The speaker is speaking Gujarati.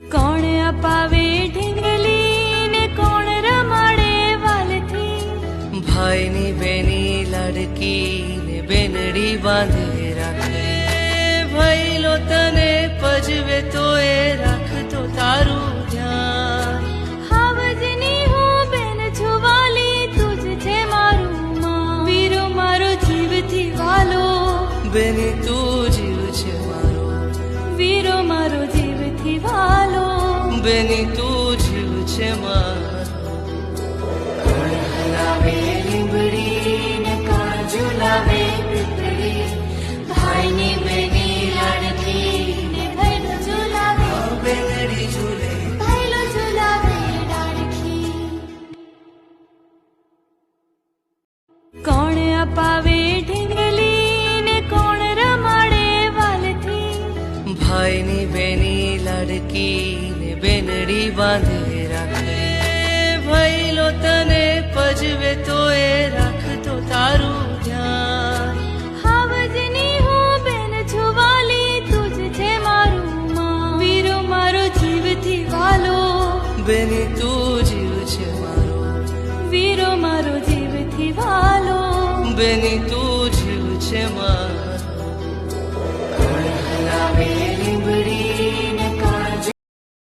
કોણ અપાવે ઢીંગલી ને કોણ રમાડે વાલથી? ભાઈની બેની લાડકી ને બેનડી બાંધે રાખે. ભઈલો તને પજવે તો એ રાખતો તારું ધ્યાન. હાવજની હું બેન છું વાલી તુજ છે મારું માં વીરો મારો જીવથી વાલો. બેની તું જીવ છે મારો. વીરો મારો જીવથી વાલો. બેની તું જીવ છે કોણ હલાવે લીંબડી ને કોણ ઝુલાવે પીપળી? ભાઈની બેની લાડકી ને ભૈલો ઝુલાવે. બેનડી ઝૂલે. ભૈલો ઝુલાવે ડાળખી કોણ અપાવે બેની લાડકી ને બેનડી બાંધે રાખે. ભઈલો તને પજવે તો એ રાખતો તારું ધ્યાન. હાવજની હું બેન છું વાલી તુજ છે મારું માં વીરો મારો જીવથી વાલો. બેની તું જીવ છે મારો. વીરો મારો જીવથી વાલો. બેની તું જીવ છે મારો.